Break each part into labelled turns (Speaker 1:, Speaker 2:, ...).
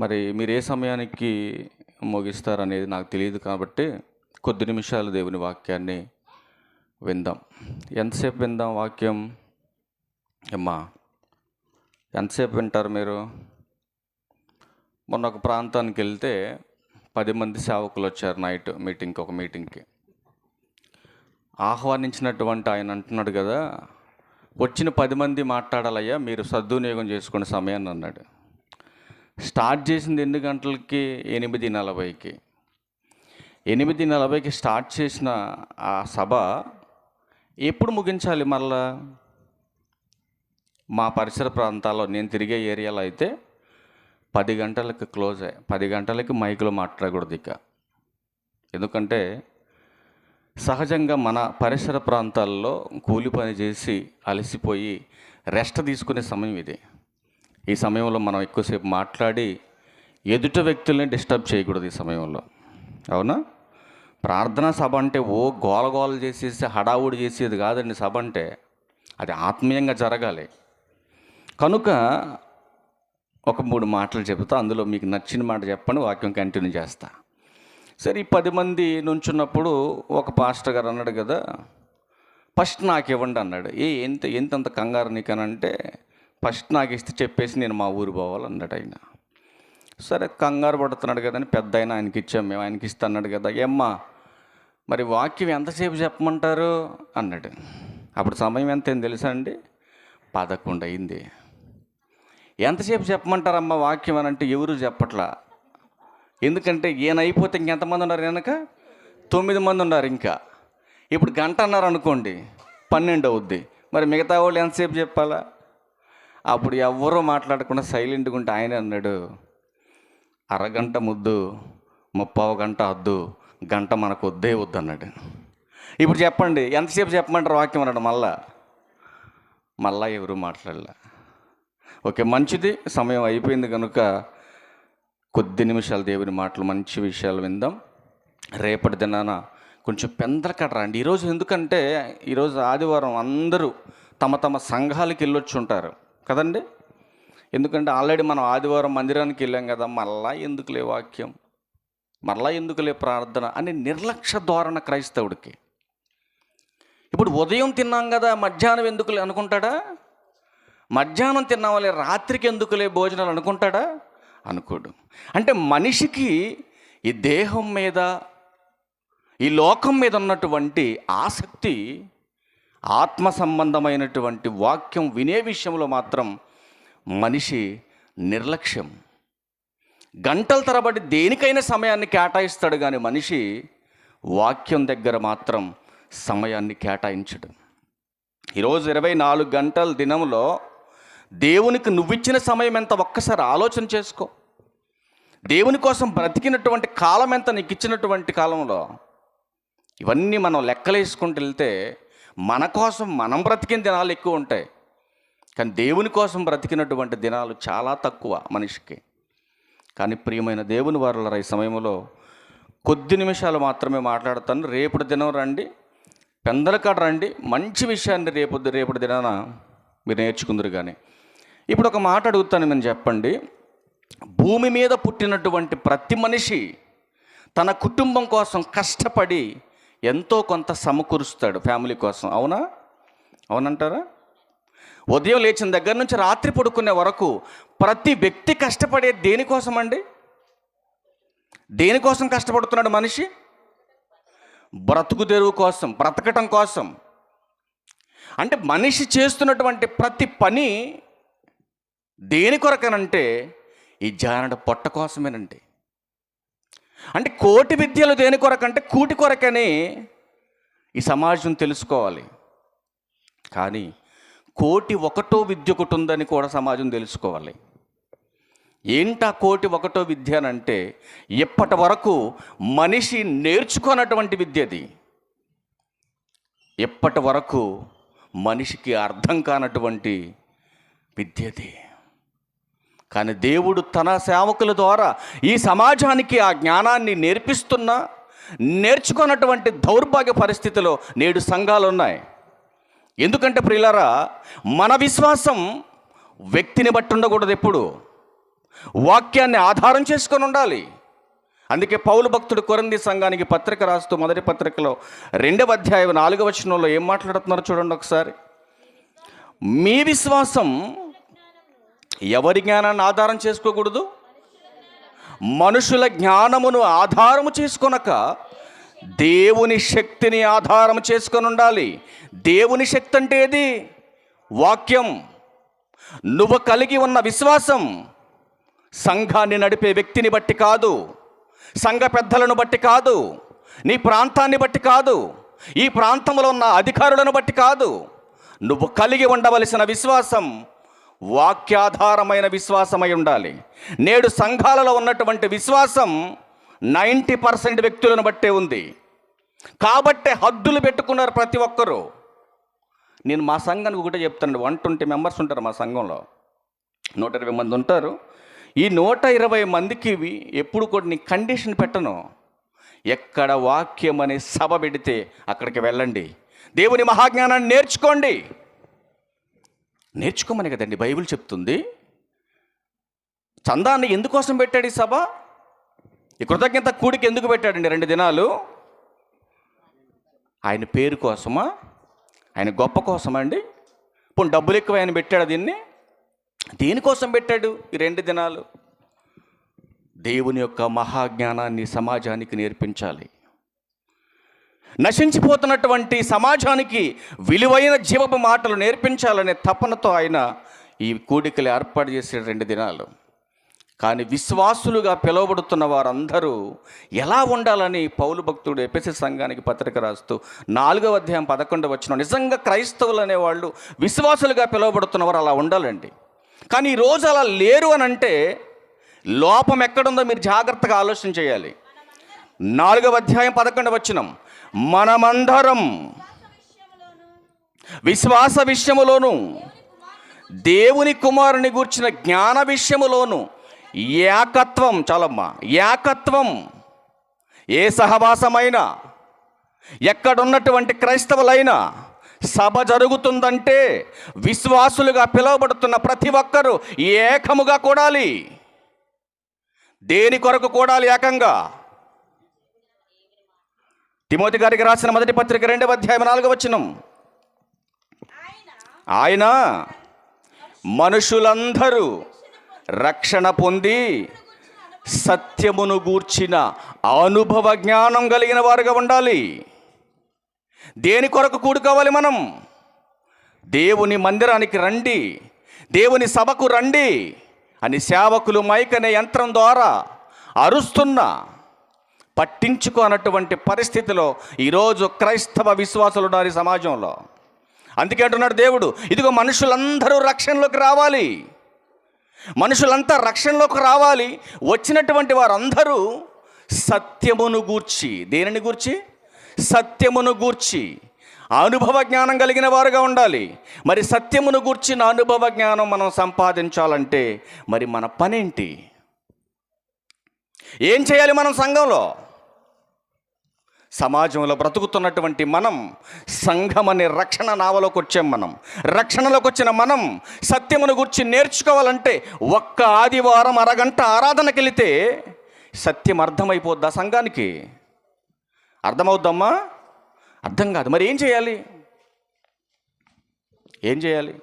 Speaker 1: మరి మీరు ఏ సమయానికి ముగిస్తారనేది నాకు తెలియదు కాబట్టి కొద్ది నిమిషాలు దేవుని వాక్యాన్ని విందాం. ఎంతసేపు విందాం వాక్యం? అమ్మా ఎంతసేపు వింటారు మీరు? మొన్న ఒక ప్రాంతానికి వెళ్తే పది మంది సేవకులు వచ్చారు నైట్ మీటింగ్కి ఒక మీటింగ్కి. ఆహ్వానించినటువంటి ఆయన అంటున్నాడు కదా వచ్చిన పది మంది మాట్లాడాలయ్యా మీరు సద్వినియోగం చేసుకునే సమయాన్ని అన్నాడు. స్టార్ట్ చేసింది ఎన్ని గంటలకి? ఎనిమిది నలభైకి. ఎనిమిది నలభైకి స్టార్ట్ చేసిన ఆ సభ ఎప్పుడు ముగించాలి మళ్ళా మా పరిసర ప్రాంతాల్లో నేను తిరిగే ఏరియాలో అయితే పది గంటలకు క్లోజ్ అయ్యి. పది గంటలకి మైకులు మాట్లాడకూడదు ఇక. ఎందుకంటే సహజంగా మన పరిసర ప్రాంతాల్లో కూలి పని చేసి అలసిపోయి రెస్ట్ తీసుకునే సమయం ఇది. ఈ సమయంలో మనం ఎక్కువసేపు మాట్లాడి ఎదుట వ్యక్తుల్ని డిస్టర్బ్ చేయకూడదు ఈ సమయంలో. అవునా? ప్రార్థనా సభ అంటే ఓ గోలగోల చేసేసి హడావుడి చేసేది కాదండి సభ అంటే. అది ఆత్మీయంగా జరగాలి. కనుక ఒక మూడు మాటలు చెబుతా అందులో మీకు నచ్చిన మాట చెప్పండి వాక్యం కంటిన్యూ చేస్తా. సరే ఈ పది మంది నుంచున్నప్పుడు ఒక పాస్టర్ గారు అన్నాడు కదా ఫస్ట్ నాకు ఇవ్వండి అన్నాడు. ఏ ఎంత ఎంతంత కంగారు నీకనంటే ఫస్ట్ నాకు ఇస్తే చెప్పేసి నేను మా ఊరు పోవాలన్నాడు ఆయన. సరే కంగారు పడుతున్నాడు కదని పెద్ద ఆయన ఆయనకి ఇచ్చాం మేము ఆయనకి ఇస్తన్నాడు కదా ఏమ్మా మరి వాక్యం ఎంతసేపు చెప్పమంటారు? అన్నాడు. అప్పుడు సమయం ఎంత ఏం తెలుసా అండి? పదకొండు అయింది. ఎంతసేపు చెప్పమంటారమ్మా వాక్యం? అని అంటే ఎవరు చెప్పట్లా? ఎందుకంటే ఈయన అయిపోతే ఇంకెంతమంది ఉన్నారు వెనక తొమ్మిది మంది ఉన్నారు ఇంకా. ఇప్పుడు గంట అన్నారు అనుకోండి పన్నెండు అవుద్ది. మరి మిగతా వాళ్ళు ఎంతసేపు చెప్పాలా? అప్పుడు ఎవ్వరూ మాట్లాడకుండా సైలెంట్గా ఉంటే ఆయన అన్నాడు అరగంట ముద్దు ముప్పావు గంట వద్దు గంట మనకు వద్దే వద్దు అన్నాడు. ఇప్పుడు చెప్పండి ఎంతసేపు చెప్పమంటారు వాక్యం అన్నాడు మళ్ళా. మళ్ళా ఎవరు మాట్లాడలే. ఓకే మంచిది సమయం అయిపోయింది కనుక కొద్ది నిమిషాలు దేవుని మాటలు మంచి విషయాలు విందాం. రేపటి దినాన కొంచెం పెందలకడ రండి. ఈరోజు ఎందుకంటే ఈరోజు ఆదివారం అందరూ తమ తమ సంఘాలకు వెళ్ళొచ్చుంటారు. ఉంటారు కదండి? ఎందుకంటే ఆల్రెడీ మనం ఆదివారం మందిరానికి వెళ్ళాం కదా మళ్ళా ఎందుకులే వాక్యం? మళ్ళా ఎందుకులే ప్రార్థన అని నిర్లక్ష్య ధోరణ క్రైస్తవుడికి. ఇప్పుడు ఉదయం తిన్నాం కదా మధ్యాహ్నం ఎందుకులే అనుకుంటాడా? మధ్యాహ్నం తిన్నామలే రాత్రికి ఎందుకులే భోజనాలు అనుకుంటాడా? అనుకోడు. అంటే మనిషికి ఈ దేహం మీద ఈ లోకం మీద ఉన్నటువంటి ఆసక్తి ఆత్మ సంబంధమైనటువంటి వాక్యం వినే విషయంలో మాత్రం మనిషి నిర్లక్ష్యం. గంటల తరబడి దేనికైనా సమయాన్ని కేటాయిస్తాడు కానీ మనిషి వాక్యం దగ్గర మాత్రం సమయాన్ని కేటాయించడు. ఈరోజు ఇరవై నాలుగు గంటల దినంలో దేవునికి నువ్విచ్చిన సమయం ఎంత ఒక్కసారి ఆలోచన చేసుకో. దేవుని కోసం బ్రతికినటువంటి కాలం ఎంత నీకు ఇచ్చినటువంటి కాలంలో ఇవన్నీ మనం లెక్కలేసుకుంటూ వెళ్తే మన కోసం మనం బ్రతికిన దినాలు ఎక్కువ ఉంటాయి. కానీ దేవుని కోసం బ్రతికినటువంటి దినాలు చాలా తక్కువ మనిషికి. కానీ ప్రియమైన దేవుని వారుల ఈ సమయంలో కొద్ది నిమిషాలు మాత్రమే మాట్లాడతాను. రేపటి దినం రండి పెందలకాడ రండి మంచి విషయాన్ని రేపు రేపటి దినాన మీరు నేర్చుకుందరు కానీ ఇప్పుడు ఒక మాట అడుగుతాను నేను చెప్పండి. భూమి మీద పుట్టినటువంటి ప్రతి మనిషి తన కుటుంబం కోసం కష్టపడి ఎంతో కొంత సమకూరుస్తాడు ఫ్యామిలీ కోసం. అవునా? అవునంటారా? ఉదయం లేచిన దగ్గర నుంచి రాత్రి పడుకునే వరకు ప్రతి వ్యక్తి కష్టపడే దేనికోసం అండి దేనికోసం కష్టపడుతున్నాడు మనిషి? బ్రతుకు తెరువు కోసం బ్రతకటం కోసం. అంటే మనిషి చేస్తున్నటువంటి ప్రతి పని దేని కొరకనంటే ఈ జానడ పొట్ట కోసమేనండి. అంటే కోటి విద్యలు దేని కొరకంటే కూటి కొరకని ఈ సమాజం తెలుసుకోవాలి. కానీ కోటి ఒకటో విద్య ఒకటి ఉందని కూడా సమాజం తెలుసుకోవాలి. ఏంటా కోటి ఒకటో విద్య అని అంటే ఇప్పటి వరకు మనిషి నేర్చుకున్నటువంటి విద్య అది. ఇప్పటి వరకు మనిషికి అర్థం కానటువంటి విద్యది కానీ దేవుడు తన సేవకుల ద్వారా ఈ సమాజానికి ఆ జ్ఞానాన్ని నేర్పిస్తున్న నేర్చుకున్నటువంటి దౌర్భాగ్య పరిస్థితిలో నేడు సంఘాలు ఉన్నాయి ఎందుకంటే ప్రియులారా మన విశ్వాసం వ్యక్తిని బట్టి ఉండకూడదు ఎప్పుడు. వాక్యాన్ని ఆధారం చేసుకొని ఉండాలి. అందుకే పౌలు భక్తుడు కొరంది సంఘానికి పత్రిక రాస్తూ మొదటి పత్రికలో రెండవ అధ్యాయం నాలుగవ వచనంలో ఏం మాట్లాడుతున్నారో చూడండి ఒకసారి. మీ విశ్వాసం ఎవరి జ్ఞానాన్ని ఆధారం చేసుకోకూడదు? మనుషుల జ్ఞానమును ఆధారము చేసుకొనక దేవుని శక్తిని ఆధారం చేసుకొని ఉండాలి. దేవుని శక్తి అంటే ఏది? వాక్యం. నువ్వు కలిగి ఉన్న విశ్వాసం సంఘాన్ని నడిపే వ్యక్తిని బట్టి కాదు. సంఘ పెద్దలను బట్టి కాదు. నీ ప్రాంతాన్ని బట్టి కాదు. ఈ ప్రాంతంలో ఉన్న అధికారులను బట్టి కాదు. నువ్వు కలిగి ఉండవలసిన విశ్వాసం వాక్యాధారమైన విశ్వాసమై ఉండాలి. నేడు సంఘాలలో ఉన్నటువంటి విశ్వాసం నైంటీ పర్సెంట్ వ్యక్తులను బట్టే ఉంది. కాబట్టే హద్దులు పెట్టుకున్నారు ప్రతి ఒక్కరూ. నేను మా సంఘానికి ఒకటే చెప్తాను వన్ ట్వంటీ మెంబర్స్ ఉంటారు మా సంఘంలో. నూట ఇరవై మంది ఉంటారు. ఈ నూట ఇరవై మందికి ఎప్పుడు కూడా నీ కండిషన్ పెట్టను. ఎక్కడ వాక్యం అనే సభ పెడితే అక్కడికి వెళ్ళండి. దేవుని మహాజ్ఞానాన్ని నేర్చుకోండి. నేర్చుకోమని కదండి బైబిల్ చెప్తుంది. చందాన్ని ఎందుకోసం పెట్టాడు ఈ సభ? ఈ కృతజ్ఞత కూడికి ఎందుకు పెట్టాడండి రెండు దినాలు? ఆయన పేరు కోసమా? ఆయన గొప్ప కోసమా అండి? ఇప్పుడు డబ్బులు ఎక్కువ ఆయన పెట్టాడు దీన్ని? దేనికోసం పెట్టాడు ఈ రెండు దినాలు? దేవుని యొక్క మహాజ్ఞానాన్ని సమాజానికి నేర్పించాలి. నశించిపోతున్నటువంటి సమాజానికి విలువైన జీవపు మాటలు నేర్పించాలనే తపనతో ఆయన ఈ కూడికలు ఏర్పాటు చేసే రెండు దినాలు. కానీ విశ్వాసులుగా పిలువబడుతున్న వారందరూ ఎలా ఉండాలని పౌలు భక్తుడు ఎపిసి సంఘానికి పత్రిక రాస్తూ నాలుగవ అధ్యాయం పదకొండు వచ్చిన నిజంగా క్రైస్తవులు అనేవాళ్ళు విశ్వాసులుగా పిలువబడుతున్న వారు అలా ఉండాలండి. కానీ ఈ రోజు అలా లేరు అని అంటే లోపం ఎక్కడుందో మీరు జాగ్రత్తగా ఆలోచన చేయాలి. నాలుగవ అధ్యాయం పదకొండు వచ్చినం మనమందరం విశ్వాస విషయములోను దేవుని కుమారుని గూర్చిన జ్ఞాన విషయములోను ఏకత్వం చాలమ్మా ఏకత్వం ఏ సహవాసమైనా ఎక్కడున్నటువంటి క్రైస్తవులైనా సభ జరుగుతుందంటే విశ్వాసులుగా పిలువబడుతున్న ప్రతి ఒక్కరూ ఏకముగా కూడాలి. దేని కొరకు కూడాలి ఏకంగా? తిమోతి గారికి రాసిన మొదటి పత్రిక రెండవ అధ్యాయం నాలుగవ వచనం. ఆయన మనుషులందరూ రక్షణ పొంది సత్యమును గూర్చిన అనుభవ జ్ఞానం కలిగిన వారుగా ఉండాలి. దేని కొరకు కూడుకోవాలి మనం? దేవుని మందిరానికి రండి దేవుని సభకు రండి అని సేవకులు మైకనే యంత్రం ద్వారా అరుస్తున్న పట్టించుకోనటువంటి పరిస్థితిలో ఈరోజు క్రైస్తవ విశ్వాసులు ఉన్నారు సమాజంలో. అందుకే అంటున్నాడు దేవుడు ఇదిగో మనుషులందరూ రక్షణలోకి రావాలి. మనుషులంతా రక్షణలోకి రావాలి. వచ్చినటువంటి వారందరూ సత్యమును గూర్చి దేనిని గూర్చి? సత్యమును గూర్చి. అనుభవ జ్ఞానం కలిగిన వారుగా ఉండాలి. మరి సత్యమును గూర్చిన అనుభవ జ్ఞానం మనం సంపాదించాలంటే మరి మన పనేంటి? ఏం చేయాలి మనం సంఘంలో? సమాజంలో బ్రతుకుతున్నటువంటి మనం సంఘం అనే రక్షణ నావలోకి వచ్చాం మనం. రక్షణలోకి వచ్చిన మనం సత్యమును గురించి నేర్చుకోవాలంటే ఒక్క ఆదివారం అరగంట ఆరాధనకి వెళితే సత్యం అర్థమైపోద్దా సంఘానికి? అర్థమవుద్దమ్మా? అర్థం కాదు. మరి ఏం చేయాలి? ఏం చేయాలి?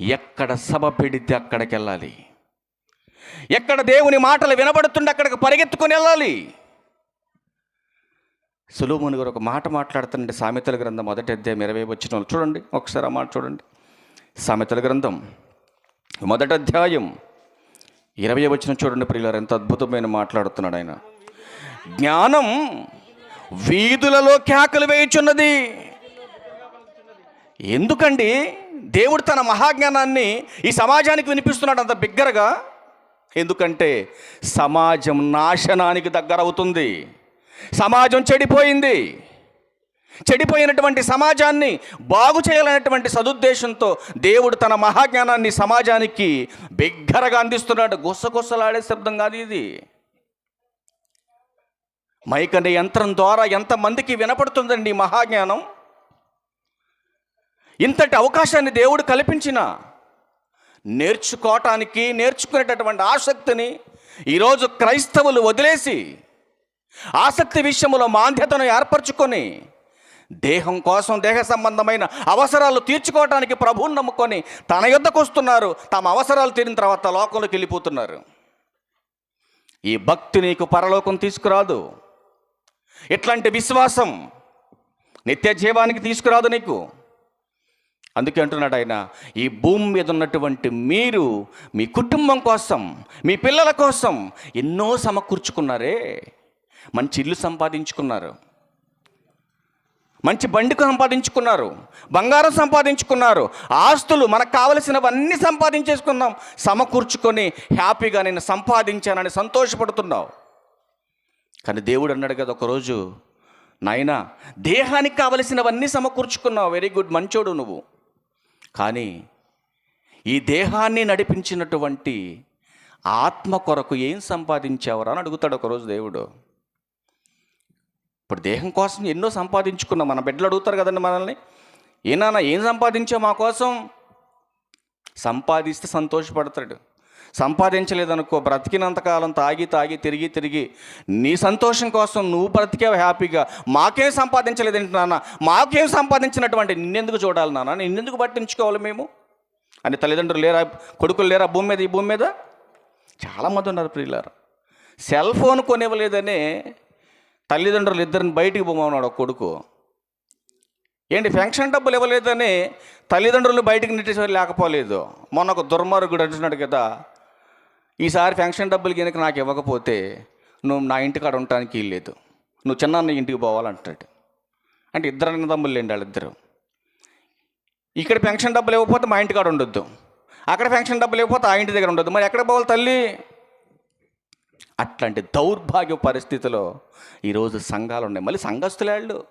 Speaker 1: ఎక్కడ సభ పెడితే అక్కడికి వెళ్ళాలి ఎక్కడ దేవుని మాటలు వినబడుతుంటే అక్కడికి పరిగెత్తుకొని వెళ్ళాలి? సులోముని గారు ఒక మాట మాట్లాడుతుంటే సామెతల గ్రంథం మొదటి అధ్యాయం ఇరవై వచ్చిన చూడండి ఒకసారి ఆ మాట చూడండి. సామెతల గ్రంథం మొదటి అధ్యాయం ఇరవై వచ్చిన చూడండి ప్రియులారు ఎంత అద్భుతమైన మాట్లాడుతున్నాడు ఆయన. జ్ఞానం వీధులలో కేకలు వేయుచున్నది. ఎందుకండి? దేవుడు తన మహాజ్ఞానాన్ని ఈ సమాజానికి వినిపిస్తున్నాడు అంత బిగ్గరగా. ఎందుకంటే సమాజం నాశనానికి దగ్గర అవుతుంది సమాజం చెడిపోయింది. చెడిపోయినటువంటి సమాజాన్ని బాగు చేయాలనేటువంటి సదుద్దేశంతో దేవుడు తన మహాజ్ఞానాన్ని సమాజానికి బిగ్గరగా అందిస్తున్నాడు. గుసగుసలాడే శబ్దం కాదు ఇది. మైక్ అనే యంత్రం ద్వారా ఎంతమందికి వినపడుతుందండి మహాజ్ఞానం? ఇంతటి అవకాశాన్ని దేవుడు కల్పించిన నేర్చుకోవటానికి నేర్చుకునేటటువంటి ఆసక్తిని ఈరోజు క్రైస్తవులు వదిలేసి ఆసక్తి విషయంలో మాంద్యతను ఏర్పరచుకొని దేహం కోసం దేహ సంబంధమైన అవసరాలు తీర్చుకోవటానికి ప్రభువుని నమ్ముకొని తన యుద్ధకు వస్తున్నారు. తమ అవసరాలు తీరిన తర్వాత లోకంలోకి వెళ్ళిపోతున్నారు. ఈ భక్తి నీకు పరలోకం తీసుకురాదు. ఇట్లాంటి విశ్వాసం నిత్య జీవానికి తీసుకురాదు నీకు. అందుకే అంటున్నాడు ఆయన ఈ భూమి మీద ఉన్నటువంటి మీరు మీ కుటుంబం కోసం మీ పిల్లల కోసం ఎన్నో సమకూర్చుకున్నారే. మంచి ఇల్లు సంపాదించుకున్నారు. మంచి బండి సంపాదించుకున్నారు. బంగారం సంపాదించుకున్నారు. ఆస్తులు మనకు కావలసినవన్నీ సంపాదించేసుకున్నాం. సమకూర్చుకొని హ్యాపీగా నేను సంపాదించానని సంతోషపడుతున్నావు. కానీ దేవుడు అన్నాడు కదా ఒకరోజు నాయనా దేహానికి కావలసినవన్నీ సమకూర్చుకున్నావు. వెరీ గుడ్ మంచోడు నువ్వు. కానీ ఈ దేహాన్ని నడిపించినటువంటి ఆత్మ కొరకు ఏం సంపాదించావురా? అని అడుగుతాడు ఒకరోజు దేవుడు. ఇప్పుడు దేహం కోసం ఎన్నో సంపాదించుకున్నాం. మన బిడ్డలు అడుగుతారు కదండి మనల్ని. ఏనాన్న ఏం సంపాదించావు మా కోసం? సంపాదిస్తే సంతోషపడతాడు. సంపాదించలేదనుకో బ్రతికినంతకాలం తాగి తాగి తిరిగి తిరిగి నీ సంతోషం కోసం నువ్వు బ్రతికేవు హ్యాపీగా. మాకేం సంపాదించలేదేంటి నాన్న. మాకేం సంపాదించినటువంటి నిన్నెందుకు చూడాలి నాన్న? నిన్నెందుకు పట్టించుకోవాలి మేము? అని తల్లిదండ్రులు లేరా కొడుకులు లేరా భూమి మీద ఈ భూమి మీద? చాలామంది ఉన్నారు ప్రియులారు. సెల్ ఫోన్ కొనివ్వలేదనే తల్లిదండ్రులు ఇద్దరిని బయటికి పోమన్నాడు ఒక కొడుకు. ఏంటి ఫంక్షన్ డబ్బులు ఇవ్వలేదని తల్లిదండ్రులు బయటికి నెట్టేసి లేకపోలేదు. మొన్న ఒక దుర్మార్గుడు అంటున్నాడు కదా ఈసారి ఫంక్షన్ డబ్బులు కనుక నాకు ఇవ్వకపోతే నువ్వు నా ఇంటికాడ ఉండటానికి లేదు. నువ్వు చిన్న ఇంటికి పోవాలంటాడు అంటే ఇద్దరు అన్న తమ్ముళ్ళు లేండి వాళ్ళిద్దరు. ఇక్కడ పెన్షన్ డబ్బులు ఇవ్వకపోతే మా ఇంటికాడ ఉండొద్దు. అక్కడ పెన్షన్ డబ్బులు ఇవ్వకపోతే ఆ ఇంటి దగ్గర ఉండొద్దు. మరి ఎక్కడ పోవాలి తల్లి? అట్లాంటి దౌర్భాగ్య పరిస్థితిలో ఈరోజు సంఘాలు ఉన్నాయి. మళ్ళీ సంఘస్థులేళ్ళు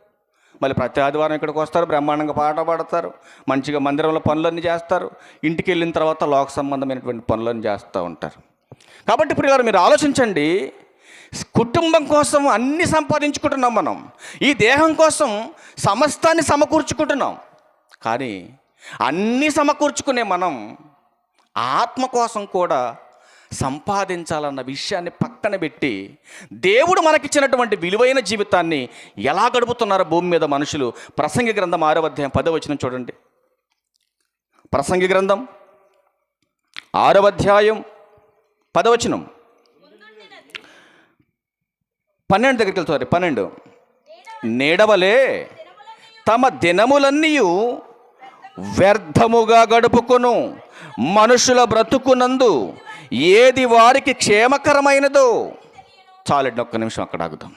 Speaker 1: మళ్ళీ ప్రతి ఆదివారం ఇక్కడికి వస్తారు బ్రహ్మాండంగా పాట పాడతారు మంచిగా మందిరంలో పనులన్నీ చేస్తారు ఇంటికి వెళ్ళిన తర్వాత లోక సంబంధమైనటువంటి పనులన్నీ చేస్తూ ఉంటారు. కాబట్టి ఇప్పుడు మీరు ఆలోచించండి. కుటుంబం కోసం అన్ని సంపాదించుకుంటున్నాం మనం. ఈ దేహం కోసం సమస్తాన్ని సమకూర్చుకుంటున్నాం. కానీ అన్నీ సమకూర్చుకునే మనం ఆత్మ కోసం కూడా సంపాదించాలన్న విషయాన్ని పక్కన పెట్టి దేవుడు మనకిచ్చినటువంటి విలువైన జీవితాన్ని ఎలా గడుపుతున్నారో భూమి మీద మనుషులు? ప్రసంగి గ్రంథం ఆరో అధ్యాయం పదో వచ్చిన చూడండి. ప్రసంగి గ్రంథం ఆరవ అధ్యాయం పదవచనం పన్నెండు దగ్గరికి వెళ్తారు పన్నెండు. నేడవలే తమ దినములన్నీ వ్యర్థముగా గడుపుకొను. మనుషుల బ్రతుకునందు ఏది వారికి క్షేమకరమైనదో. చాలండి ఒక్క నిమిషం అక్కడ ఆగుదాం.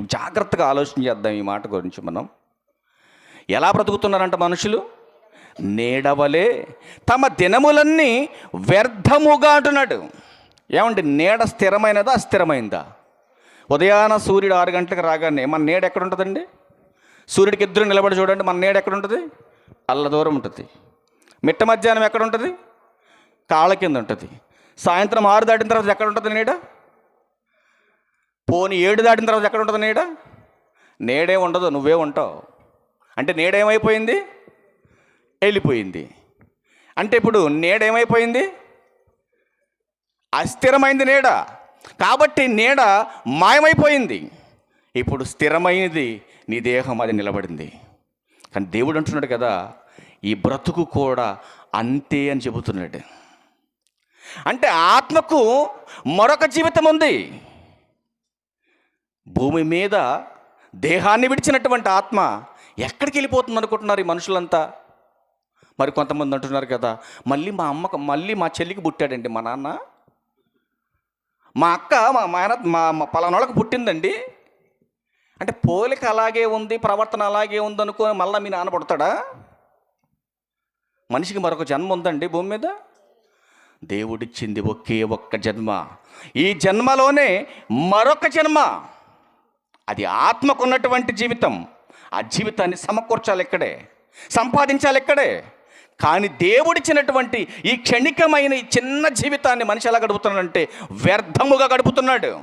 Speaker 1: జాగ్రత్తగా ఆలోచన చేద్దాం ఈ మాట గురించి మనం. ఎలా బ్రతుకుతున్నారంట మనుషులు? నీడవలే తమ దినములన్నీ వ్యర్థముగా అంటున్నాడు. ఏమండి నీడ స్థిరమైనదా అస్థిరమైందా? ఉదయాన సూర్యుడు ఆరు గంటలకు రాగానే మన నీడ ఎక్కడ ఉంటుందండి సూర్యుడికి ఇద్దరు నిలబడి చూడండి మన నీడ ఎక్కడ ఉంటుంది అల్ల దూరం ఉంటుంది. మిట్ట మధ్యాహ్నం ఎక్కడ ఉంటుంది కాళ్ళ కింద ఉంటుంది. సాయంత్రం ఆరు దాటిన తర్వాత ఎక్కడ ఉంటుంది నీడ? పోని ఏడు దాటిన తర్వాత ఎక్కడ ఉంటుంది నీడ? నేడే ఉండదు నువ్వే ఉంటావు. అంటే నేడేమైపోయింది? వెళ్ళిపోయింది. అంటే ఇప్పుడు నేడేమైపోయింది? అస్థిరమైంది నీడ. కాబట్టి నీడ మాయమైపోయింది. ఇప్పుడు స్థిరమైనది నీ దేహం అది నిలబడింది. కానీ దేవుడు అంటున్నాడు కదా ఈ బ్రతుకు కూడా అంతే అని చెబుతున్నాడు. అంటే ఆత్మకు మరొక జీవితం ఉంది. భూమి మీద దేహాన్ని విడిచినటువంటి ఆత్మ ఎక్కడికి వెళ్ళిపోతుంది అనుకుంటున్నారు ఈ మనుషులంతా? మరి కొంతమంది అంటున్నారు కదా మళ్ళీ మా అమ్మకు మళ్ళీ మా చెల్లికి పుట్టాడండి మా నాన్న. మా అక్క మా మాయన మా మా పలానోళ్ళకి పుట్టిందండి. అంటే పోలిక అలాగే ఉంది ప్రవర్తన అలాగే ఉంది అనుకో మళ్ళీ మీ నాన్న పుడతాడా? మనిషికి మరొక జన్మ ఉందండి భూమి మీద? దేవుడిచ్చింది ఒకే ఒక్క జన్మ. ఈ జన్మలోనే మరొక జన్మ. అది ఆత్మకు ఉన్నటువంటి జీవితం. ఆ జీవితాన్ని సమకూర్చాలి ఇక్కడే. సంపాదించాలి ఇక్కడే. కానీ దేవుడిచ్చినటువంటి ఈ క్షణికమైన ఈ చిన్న జీవితాన్ని మనిషి ఎలా గడుపుతున్నాడంటే వ్యర్థముగా గడుపుతున్నాడు.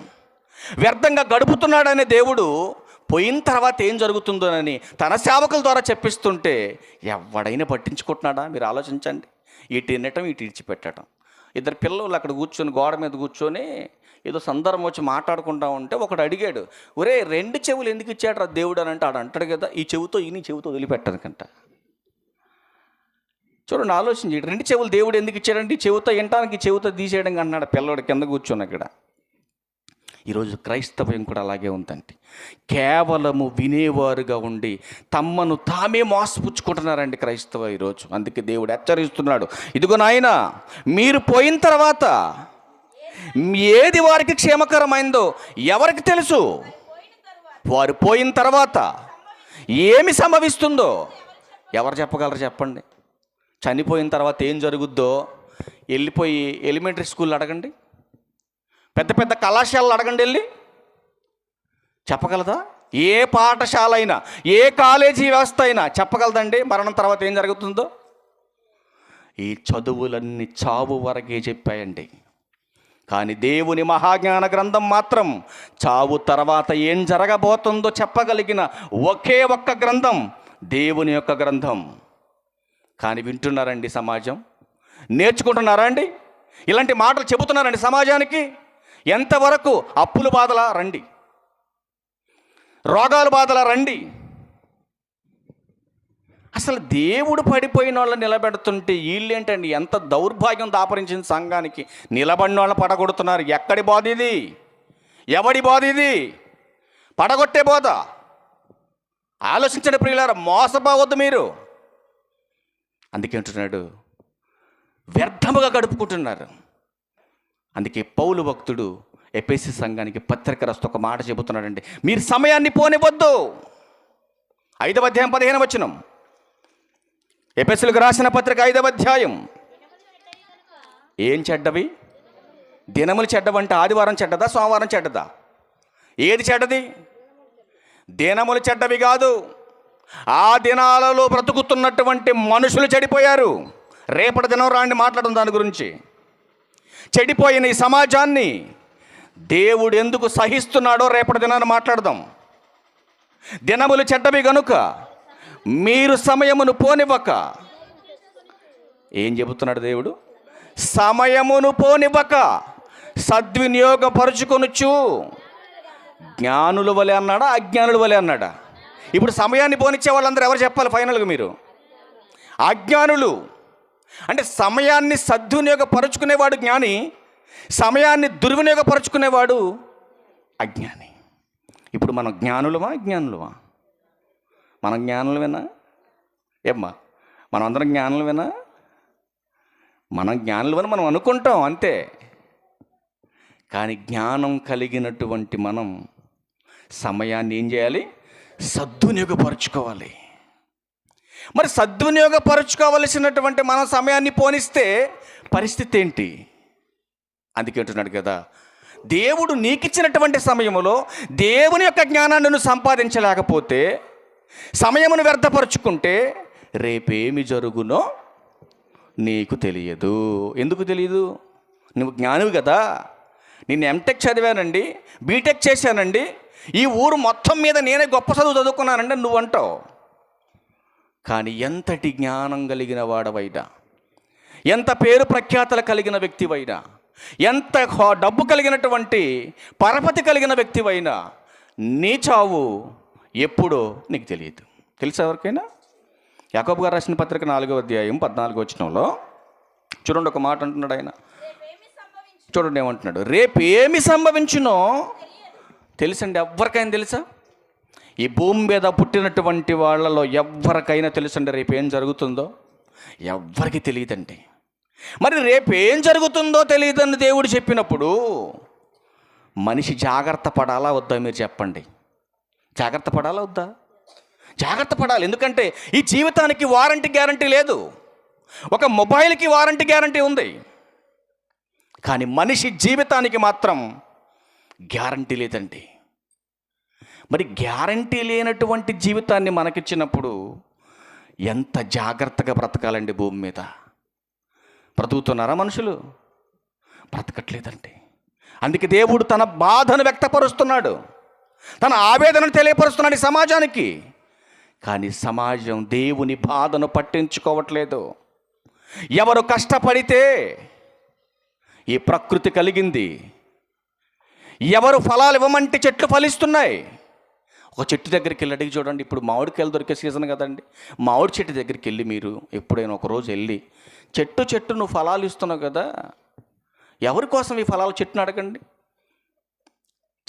Speaker 1: వ్యర్థంగా గడుపుతున్నాడనే దేవుడు పోయిన తర్వాత ఏం జరుగుతుందోనని తన సేవకుల ద్వారా చెప్పిస్తుంటే ఎవడైనా పట్టించుకుంటున్నాడా? మీరు ఆలోచించండి. ఇటు తినటం ఇటు ఇడిచిపెట్టడం ఇద్దరు పిల్లలు అక్కడ కూర్చొని గోడ మీద కూర్చొని ఏదో సందర్భం వచ్చి మాట్లాడుకుంటా ఉంటే ఒకడు అడిగాడు ఒరే రెండు చెవులు ఎందుకు ఇచ్చాడు రా దేవుడు? అని అంటే ఆడు అంటాడు కదా ఈ చెవితో ఈ చెవితో వదిలిపెట్టనుకంట. చూడండి ఆలోచించి రెండు చెవులు దేవుడు ఎందుకు ఇచ్చాడంటే ఈ చెవితో వినటానికి చెవితో తీసేయడం అన్నాడు పిల్లవాడు కింద కూర్చొని అక్కడ. ఈరోజు క్రైస్తవ్యం కూడా అలాగే ఉందండి. కేవలము వినేవారుగా ఉండి తమ్మను తామే మోసపుచ్చుకుంటున్నారండి క్రైస్తవ ఈరోజు. అందుకే దేవుడు హెచ్చరిస్తున్నాడు. ఇదిగో నాయన మీరు పోయిన తర్వాత ఏది వారికి క్షేమకరమైందో ఎవరికి తెలుసు? వారు పోయిన తర్వాత ఏమి సంభవిస్తుందో ఎవరు చెప్పగలరు చెప్పండి? చనిపోయిన తర్వాత ఏం జరుగుద్దో? వెళ్ళిపోయి ఎలిమెంటరీ స్కూల్ అడగండి. పెద్ద పెద్ద కళాశాలలు అడగండి వెళ్ళి. చెప్పగలదా? ఏ పాఠశాల అయినా ఏ కాలేజీ వ్యవస్థ అయినా చెప్పగలదండి. మరణం తర్వాత ఏం జరుగుతుందో? ఈ చదువులన్నీ చావు వరకే చెప్పాయండి. కానీ దేవుని మహాజ్ఞాన గ్రంథం మాత్రం చావు తర్వాత ఏం జరగబోతుందో చెప్పగలిగిన ఒకే ఒక్క గ్రంథం దేవుని యొక్క గ్రంథం. కానీ వింటున్నారండి సమాజం? నేర్చుకుంటున్నారా అండి? ఇలాంటి మాటలు చెబుతున్నారండి సమాజానికి? ఎంతవరకు అప్పుల బాధల రండి. రోగాల బాధల రండి. అసలు దేవుడు పడిపోయిన వాళ్ళని నిలబెడుతుంటే వీళ్ళేంటండి? ఎంత దౌర్భాగ్యం దాపరించిన సంఘానికి. నిలబడిన వాళ్ళని పడగొడుతున్నారు. ఎక్కడి బాధ ఇది? ఎవడి బాధ ఇది? పడగొట్టే బోధ? ఆలోచించండి ప్రియులారా మోసపోవద్దు మీరు. అందుకే అంటున్నాడు వ్యర్థముగా గడుపుకుంటున్నారు. అందుకే పౌలు భక్తుడు ఎపిసి సంఘానికి పత్రిక రాస్తూ ఒక మాట చెబుతున్నాడండి. మీరు సమయాన్ని పోనివద్దు ఐదవ అధ్యాయం పదిహేను వచనం. ఎపెసులకు రాసిన పత్రిక ఐదవ అధ్యాయం. ఏం చెడ్డవి? దినములు చెడ్డవంటే ఆదివారం చెడ్డదా సోమవారం చెడ్డదా? ఏది చెడ్డది? దినములు చెడ్డవి కాదు. ఆ దినాలలో బ్రతుకుతున్నటువంటి మనుషులు చెడిపోయారు. రేపటి దినం రాండి మాట్లాడడం దాని గురించి. చెడిపోయిన ఈ సమాజాన్ని దేవుడు ఎందుకు సహిస్తున్నాడో రేపటి దినాన్ని మాట్లాడదాం. దినములు చెడ్డవి గనుక మీరు సమయమును పోనివ్వక. ఏం చెబుతున్నాడు దేవుడు? సమయమును పోనివ్వక సద్వినియోగపరుచుకొనుచు. జ్ఞానుల వలె అన్నాడా? అజ్ఞానుల వలె అన్నాడా? ఇప్పుడు సమయాన్ని పోనిచ్చే వాళ్ళందరూ ఎవరు చెప్పాలి ఫైనల్గా మీరు? అజ్ఞానులు. అంటే సమయాన్ని సద్వినియోగపరుచుకునేవాడు జ్ఞాని సమయాన్ని దుర్వినియోగపరుచుకునేవాడు అజ్ఞాని. ఇప్పుడు మనం జ్ఞానులమా అజ్ఞానులమా? మనం జ్ఞానులమేనా ఏమ్మా మనం అందరం జ్ఞానులమేనా మనం జ్ఞానులమని మనం అనుకుంటాం అంతే. కానీ జ్ఞానం కలిగినటువంటి మనం సమయాన్ని ఏం చేయాలి? సద్వినియోగపరుచుకోవాలి. మరి సద్వినియోగపరుచుకోవలసినటువంటి మన సమయాన్ని పోనిస్తే పరిస్థితి ఏంటి? అందుకే అంటున్నాడు కదా దేవుడు నీకిచ్చినటువంటి సమయంలో దేవుని యొక్క జ్ఞానాన్ని నువ్వు సంపాదించలేకపోతే సమయమును వ్యర్థపరుచుకుంటే రేపేమి జరుగునో నీకు తెలియదు. ఎందుకు తెలియదు? నువ్వు జ్ఞానివి కదా. నేను ఎంటెక్ చదివానండి బీటెక్ చేశానండి ఈ ఊరు మొత్తం మీద నేనే గొప్ప చదువు చదువుకున్నానండి నువ్వు అంటావు. కానీ ఎంతటి జ్ఞానం కలిగిన వాడవైనా ఎంత పేరు ప్రఖ్యాతలు కలిగిన వ్యక్తివైనా ఎంత డబ్బు కలిగినటువంటి పరపతి కలిగిన వ్యక్తివైనా నీ చావు ఎప్పుడో నీకు తెలియదు. తెలుసా ఎవరికైనా? యాకోబు గారు రాసిన పత్రిక నాలుగో అధ్యాయం పద్నాలుగో వచ్చినంలో చూడండి ఒక మాట అంటున్నాడు ఆయన. చూడండి ఏమంటున్నాడు? రేపు ఏమి సంభవించునో తెలుసండి ఎవరికైనా తెలుసా? ఈ భూమి మీద పుట్టినటువంటి వాళ్ళలో ఎవరికైనా తెలుసండి రేపు ఏం జరుగుతుందో? ఎవ్వరికి తెలియదండి. మరి రేపు ఏం జరుగుతుందో తెలియదని దేవుడు చెప్పినప్పుడు మనిషి జాగ్రత్త పడాలా వద్దా మీరు చెప్పండి? జాగ్రత్త పడాలా వద్దా? జాగ్రత్త పడాలి. ఎందుకంటే ఈ జీవితానికి వారంటీ గ్యారంటీ లేదు. ఒక మొబైల్కి వారంటీ గ్యారంటీ ఉంది. కానీ మనిషి జీవితానికి మాత్రం గ్యారంటీ లేదండి. మరి గ్యారంటీ లేనటువంటి జీవితాన్ని మనకిచ్చినప్పుడు ఎంత జాగ్రత్తగా బ్రతకాలండి భూమి మీద? బ్రతుకుతున్నారా మనుషులు? బ్రతకట్లేదండి. అందుకే దేవుడు తన బాధను వ్యక్తపరుస్తున్నాడు. తన ఆవేదనను తెలియపరుస్తున్నాడు సమాజానికి. కానీ సమాజం దేవుని బాధను పట్టించుకోవట్లేదు. ఎవరు కష్టపడితే ఈ ప్రకృతి కలిగింది. ఎవరు ఫలాలు ఇవ్వమంటే చెట్లు ఫలిస్తున్నాయి. ఒక చెట్టు దగ్గరికి వెళ్ళి అడిగి చూడండి. ఇప్పుడు మామిడికాయలు దొరికే సీజన్ కదండి. మామిడి చెట్టు దగ్గరికి వెళ్ళి మీరు ఎప్పుడైనా ఒక రోజు వెళ్ళి చెట్టు చెట్టు నువ్వు ఫలాలు ఇస్తున్నావు కదా. ఎవరి కోసం ఈ ఫలాలు చెట్టును అడగండి.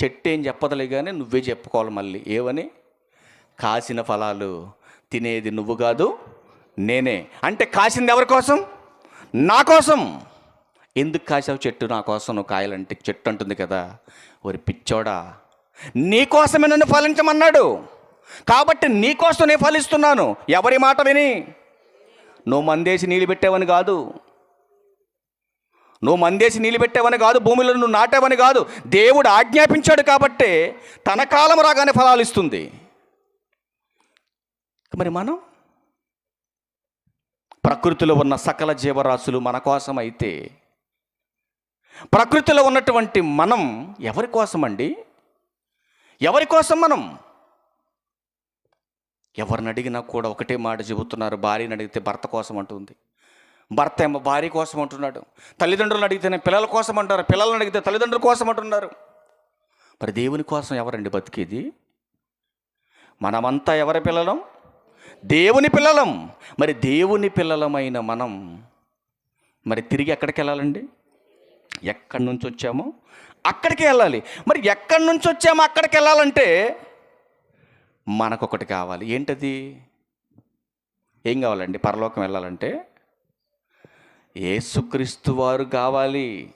Speaker 1: చెట్టు ఏం చెప్పదలే కానీ నువ్వే చెప్పుకోవాలి మళ్ళీ. ఏవని కాసిన ఫలాలు తినేది నువ్వు కాదు నేనే. అంటే కాసింది ఎవరి కోసం? నా కోసం. ఎందుకు కాసావు చెట్టు నా కోసం? నువ్వు కాయాలంటే చెట్టు అంటుంది కదా. ఒరి పిచ్చోడా. నీకోసమే నన్ను ఫలించమన్నాడు. కాబట్టి నీకోసం నేను ఫలిస్తున్నాను. ఎవరి మాట విని? నువ్వు మందేసి నీళ్ళు పెట్టేవని కాదు. నువ్వు మందేసి నీళ్ళు పెట్టేవని కాదు భూమిలో నువ్వు నాటేవని కాదు. దేవుడు ఆజ్ఞాపించాడు కాబట్టే తన కాలం రాగానే ఫలాలు ఇస్తుంది. మరి మనం? ప్రకృతిలో ఉన్న సకల జీవరాశులు మన కోసం అయితే ప్రకృతిలో ఉన్నటువంటి మనం ఎవరి కోసమండి? అండి ఎవరి కోసం మనం? ఎవరిని అడిగినా కూడా ఒకటే మాట చెబుతున్నారు భార్యని అడిగితే భర్త కోసం అంటుంది. భర్త ఏమో భార్య కోసం అంటున్నాడు. తల్లిదండ్రులను అడిగితేనే పిల్లల కోసం అంటారు పిల్లలను అడిగితే తల్లిదండ్రుల కోసం అంటున్నారు. మరి దేవుని కోసం ఎవరండి బతికేది? మనమంతా ఎవరి పిల్లలం? దేవుని పిల్లలం. మరి దేవుని పిల్లలమైన మనం మరి తిరిగి ఎక్కడికి వెళ్ళాలండి? ఎక్కడి నుంచి వచ్చామో? అక్కడికి వెళ్ళాలి. మరి ఎక్కడి నుంచి వచ్చామో అక్కడికి వెళ్ళాలంటే మనకొకటి కావాలి. ఏంటది? ఏం కావాలండి? పరలోకం వెళ్ళాలంటే ఏసుక్రీస్తు వారు కావాలి.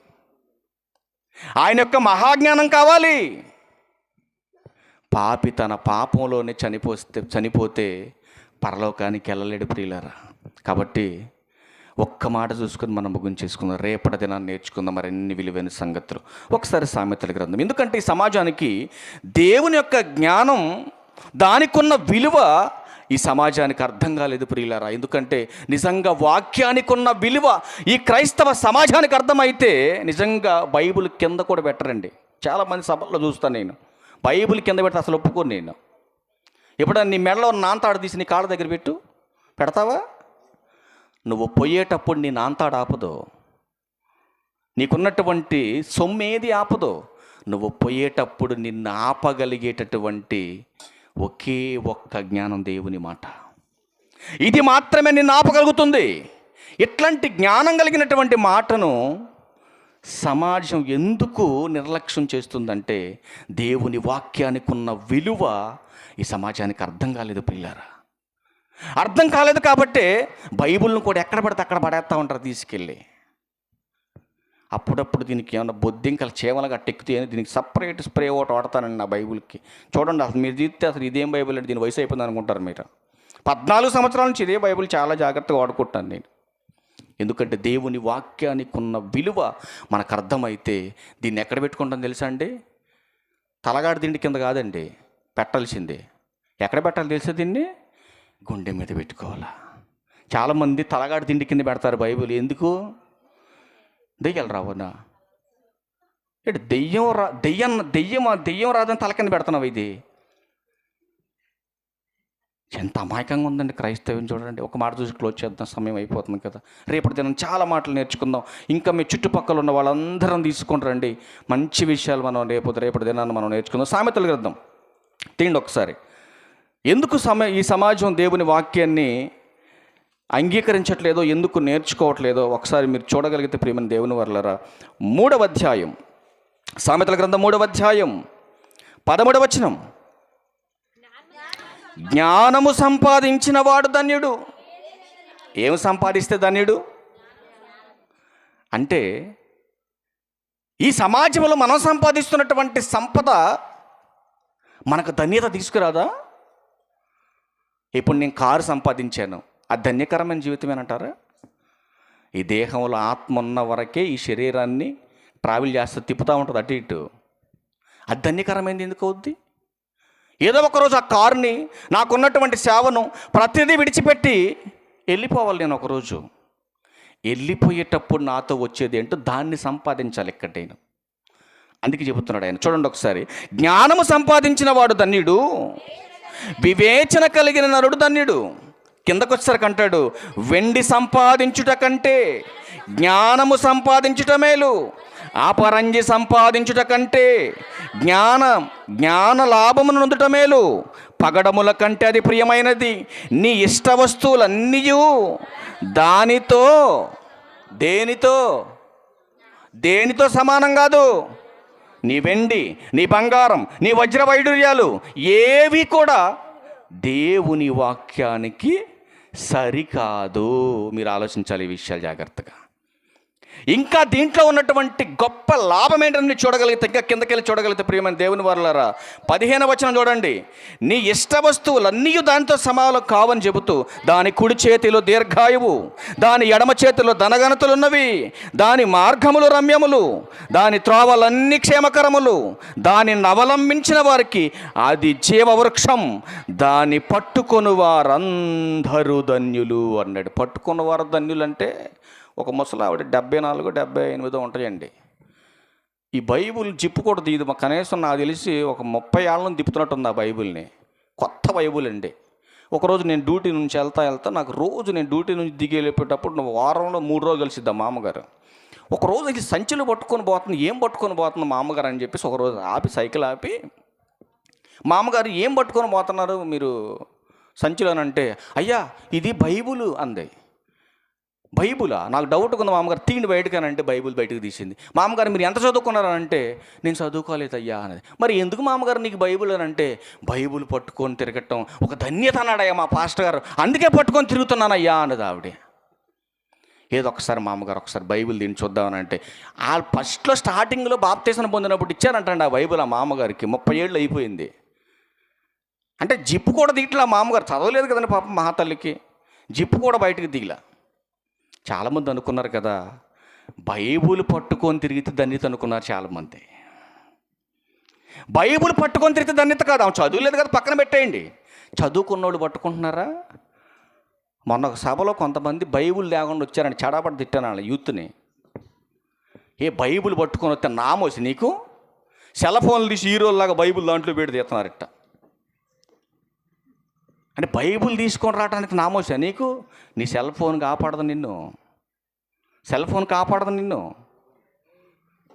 Speaker 1: ఆయన యొక్క మహాజ్ఞానం కావాలి. పాపి తన పాపంలోనే చనిపోతే చనిపోతే పరలోకానికి వెళ్ళలేడు ప్రియులరా. కాబట్టి ఒక్క మాట చూసుకొని మనం ముగించేసుకుందాం రేపటి దినాన్ని నేర్చుకుందాం. మరిన్ని విలువైన సంగతులు. ఒకసారి సామెతల గ్రంథం. ఎందుకంటే ఈ సమాజానికి దేవుని యొక్క జ్ఞానం దానికున్న విలువ ఈ సమాజానికి అర్థం కాలేదు ప్రియులారా. ఎందుకంటే నిజంగా వాక్యానికి ఉన్న విలువ ఈ క్రైస్తవ సమాజానికి అర్థమైతే నిజంగా బైబిల్ కింద కూడా పెట్టరండి. చాలామంది సభల్లో చూస్తాను నేను. బైబిల్ కింద పెడితే అసలు ఒప్పుకోను నేను. ఎప్పుడన్నా నీ మెడలో నాంతాడు తీసి నీ కాళ్ళ దగ్గర పెట్టు. పెడతావా? నువ్వు పోయేటప్పుడు నీ నాంతాడు ఆపదు. నీకున్నటువంటి సొమ్మేది ఆపదు. నువ్వు పోయేటప్పుడు నిన్ను ఆపగలిగేటటువంటి ఒకే ఒక్క జ్ఞానం దేవుని మాట. ఇది మాత్రమే నిన్ను ఆపగలుగుతుంది. ఇట్లాంటి జ్ఞానం కలిగినటువంటి మాటను సమాజం ఎందుకు నిర్లక్ష్యం చేస్తుందంటే దేవుని వాక్యానికి ఉన్న విలువ ఈ సమాజానికి అర్థం కాలేదు పిల్లారా. అర్థం కాలేదు కాబట్టే బైబిల్ను కూడా ఎక్కడ పడితే అక్కడ పడేస్తూ ఉంటారు తీసుకెళ్ళి. అప్పుడప్పుడు దీనికి ఏమైనా బొద్దింకలు చీమలు అని దీనికి సపరేట్ స్ప్రే ఒకటి వాడతానండి నా బైబిల్కి. చూడండి అసలు మీరు తీస్తే అసలు ఇదేం బైబిల్ అంటే దీని వయసు అయిపోయింది అనుకుంటారు మీరు. పద్నాలుగు సంవత్సరాల నుంచి ఇదే బైబిల్ చాలా జాగ్రత్తగా వాడుకుంటాను నేను. ఎందుకంటే దేవుని వాక్యానికి ఉన్న విలువ మనకు అర్థమైతే దీన్ని ఎక్కడ పెట్టుకుంటాం తెలుసా అండి? తలగాడి దిండి కింద కాదండి. పెట్టాల్సిందే. ఎక్కడ పెట్టాలి తెలుసా దీన్ని? గుండె మీద పెట్టుకోవాలా? చాలామంది తలగాడి తిండి కింద పెడతారు బైబిల్. ఎందుకు? దెయ్యాలు రావనా ఏంటి దెయ్యం రా దెయ్యం దెయ్యం దెయ్యం రాదని తల కింద పెడుతున్నావు ఇది? ఎంత అమాయకంగా ఉందండి క్రైస్తవ్యం చూడండి. ఒక మాట చూసి క్లోజ్ చేద్దాం సమయం అయిపోతుంది కదా. రేపటి దినం చాలా మాటలు నేర్చుకుందాం. ఇంకా మీ చుట్టుపక్కల ఉన్న వాళ్ళందరం తీసుకొని రండి. మంచి విషయాలు మనం రేపు రేపటి దినాన్ని మనం నేర్చుకుందాం. సామెతలు గ్రంథం. తిండి ఒకసారి. ఎందుకు సమ ఈ సమాజం దేవుని వాక్యాన్ని అంగీకరించట్లేదో ఎందుకు నేర్చుకోవట్లేదో ఒకసారి మీరు చూడగలిగితే ప్రియమని దేవుని వర్లరా. మూడవ అధ్యాయం. సామెతల గ్రంథం మూడవ అధ్యాయం. పదమూడవ వచనం. జ్ఞానము సంపాదించిన వాడు ధన్యుడు. ఏం సంపాదిస్తే ధన్యుడు? అంటే ఈ సమాజంలో మనం సంపాదిస్తున్నటువంటి సంపద మనకు ధన్యత తీసుకురాదా? ఇప్పుడు నేను కారు సంపాదించాను. అది ధన్యకరమైన జీవితమేనంటారా ఈ దేహంలో ఆత్మ ఉన్న వరకే ఈ శరీరాన్ని ట్రావెల్ చేస్తూ తిప్పుతూ ఉంటుంది అటు ఇటు. అది ధన్యకరమైంది ఎందుకు అవుద్ది? ఏదో ఒకరోజు ఆ కారుని నాకున్నటువంటి సేవను ప్రతిదీ విడిచిపెట్టి వెళ్ళిపోవాలి నేను ఒకరోజు వెళ్ళిపోయేటప్పుడు నాతో వచ్చేది ఏంటో దాన్ని సంపాదించాలి ఇక్కడ నేను అందుకే చెబుతున్నాడు ఆయన. చూడండి ఒకసారి. జ్ఞానము సంపాదించిన వాడు ధన్యుడు. వివేచన కలిగిన నరుడు ధన్యుడు. కిందకు అంటాడు వెండి సంపాదించుట కంటే జ్ఞానము సంపాదించుట మేలు. ఆపరంజి సంపాదించుట కంటే జ్ఞానం జ్ఞాన లాభమును నొందుట మేలు. పగడముల కంటే అది ప్రియమైనది. నీ ఇష్ట వస్తువులన్నీ దానితో దేనితో దేనితో సమానం కాదు. నీ వెండి నీ బంగారం నీ వజ్ర వైడూర్యాలు ఏవి కూడా దేవుని వాక్యానికి సరికాదు. మీరు ఆలోచించాలి ఈ విషయాలు జాగ్రత్తగా. ఇంకా దీంట్లో ఉన్నటువంటి గొప్ప లాభం ఏంటని చూడగలిగితే ఇంకా కిందకెళ్ళి చూడగలిగితే ప్రియమైన దేవుని వారులారా పదిహేను వచనం చూడండి. నీ ఇష్ట వస్తువులన్నీ దానితో సమానం కావని చెబుతూ దాని కుడి చేతిలో దీర్ఘాయువు దాని ఎడమ చేతిలో ధనగణతులున్నవి దాని మార్గములు రమ్యములు దాని త్రోవలన్నీ క్షేమకరములు దానిని అవలంబించిన వారికి అది జీవవృక్షం దాని పట్టుకొని వారందరూ ధన్యులు అన్నాడు. పట్టుకున్న వారు ధన్యులు అంటే ఒక ముసలావిడ డెబ్బై నాలుగు డెబ్బై ఎనిమిదో ఉంటాయండి. ఈ బైబుల్ జిప్పు కూడా మా కనీసం నాకు తెలిసి ఒక ముప్పై ఏళ్ళ తిప్పుతున్నట్టుంది ఆ బైబుల్ని. కొత్త బైబుల్ అండి. ఒకరోజు నేను డ్యూటీ నుంచి వెళ్తా వెళ్తా నాకు రోజు నేను డ్యూటీ నుంచి దిగి వెళ్ళిపోయేటప్పుడు నువ్వు వారంలో మూడు రోజులు కలిసిద్దా మామగారు. ఒకరోజు ఇది సంచులు పట్టుకొని పోతుంది. ఏం పట్టుకొని పోతుంది మామగారు అని చెప్పేసి ఒకరోజు ఆపి సైకిల్ ఆపి మా అమ్మగారు ఏం పట్టుకొని పోతున్నారు మీరు సంచిలు అని అంటే అయ్యా ఇది బైబుల్ అంది. బైబులా? నాకు డౌట్ ఉంది మామగారు. తీండి బయటకు అంటే బైబుల్ బయటకు తీసింది. మామగారు మీరు ఎంత చదువుకున్నారంటే నేను చదువుకోలేదు అయ్యా అనేది మరి ఎందుకు మామగారు నీకు బైబుల్ అని అంటే బైబుల్ పట్టుకొని తిరగటం ఒక ధన్యత అన్నాడయ్యా మా పాస్టర్ గారు. అందుకే పట్టుకొని తిరుగుతున్నానయ్యా అన్నది ఆవిడ. ఏదో ఒకసారి మామగారు ఒకసారి బైబిల్ దీన్ని చూద్దామని అంటే ఆ ఫస్ట్లో స్టార్టింగ్లో బాప్తీసం పొందినప్పుడు ఇచ్చారంటండి ఆ బైబిల్ ఆ మామగారికి. ముప్పై ఏళ్ళు అయిపోయింది. అంటే జిప్పు కూడా దిగట్లా ఆ మామగారు. చదవలేదు కదండి పాప మహాతల్లికి. జిప్పు కూడా బయటకు దిగలా. చాలామంది అనుకున్నారు కదా బైబుల్ పట్టుకొని తిరిగితే ధన్యత అనుకున్నారు చాలామంది. బైబుల్ పట్టుకొని తిరిగితే ధన్యత కాదు ఆమె చదువులేదు కదా పక్కన పెట్టేయండి. చదువుకున్నోళ్ళు పట్టుకుంటున్నారా? మొన్న ఒక సభలో కొంతమంది బైబుల్ లేకుండా వచ్చారని చెడాపడి తిట్టాను వాళ్ళ యూత్ని. ఏ బైబుల్ పట్టుకొని వస్తే నామోసి నీకు? సెల్ ఫోన్లు తీసి హీరోల్లాగా బైబుల్ దాంట్లో పెట్టి తీస్తున్నారట. అంటే బైబుల్ తీసుకొని రావడానికి నామోసా నీకు? నీ సెల్ ఫోన్ కాపాడదు నిన్ను. సెల్ ఫోన్ కాపాడదు నిన్ను.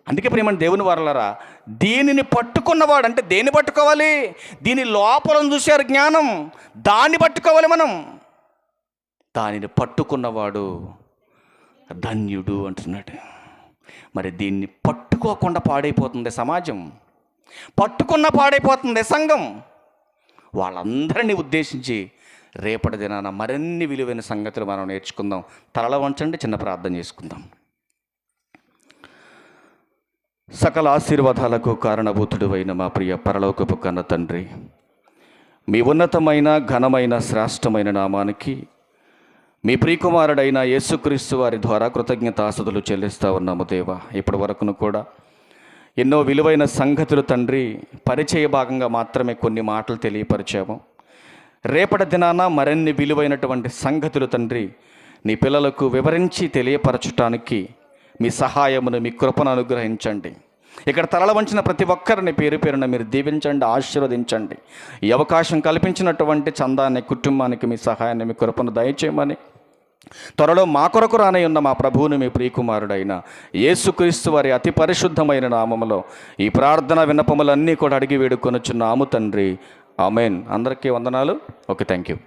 Speaker 1: అందుకే ప్రేమని దేవుని వరలరా దీనిని పట్టుకున్నవాడు అంటే దేన్ని పట్టుకోవాలి? దీని లోపల చూశారు జ్ఞానం. దాన్ని పట్టుకోవాలి మనం. దానిని పట్టుకున్నవాడు ధన్యుడు అంటున్నాడు. మరి దీన్ని పట్టుకోకుండా పాడైపోతుంది సమాజం. పట్టుకున్న పాడైపోతుంది సంఘం. వాళ్ళందరినీ ఉద్దేశించి రేపటి దినాన మరిన్ని విలువైన సంగతులు మనం నేర్చుకుందాం. తలల వంచండి చిన్న ప్రార్థన చేసుకుందాం. సకల ఆశీర్వాదాలకు కారణభూతుడు అయిన మా ప్రియ పరలోకపు కన్న తండ్రి మీ ఉన్నతమైన ఘనమైన శ్రేష్టమైన నామానికి మీ ప్రియకుమారుడైన యేసుక్రీస్తు వారి ద్వారా కృతజ్ఞతాస్తుతులు చెల్లిస్తా ఉన్నాము దేవా. ఇప్పటి వరకును కూడా ఎన్నో విలువైన సంగతులు తండ్రి పరిచయ భాగంగా మాత్రమే కొన్ని మాటలు తెలియపరిచాము రేపటి దినాన మరిన్ని విలువైనటువంటి సంగతులు తండ్రి నీ పిల్లలకు వివరించి తెలియపరచటానికి మీ సహాయమును మీ కృపను అనుగ్రహించండి. ఇక్కడ తలల వంచిన ప్రతి ఒక్కరిని పేరు పేరున మీరు దీవించండి ఆశీర్వదించండి. ఈ అవకాశం కల్పించినటువంటి చందాన్ని కుటుంబానికి మీ సహాయాన్ని మీ కృపను దయచేయమని త్వరలో మా కొరకు రానై ఉన్న మా ప్రభువుని మీ ప్రియకుమారుడైన యేసుక్రీస్తు వారి అతి పరిశుద్ధమైన నామములో ఈ ప్రార్థన విన్నపములన్నీ కూడా అడిగి వేడుకొనొచ్చున్నాము తండ్రి. ఆమెన్. అందరికీ వందనాలు. Okay thank you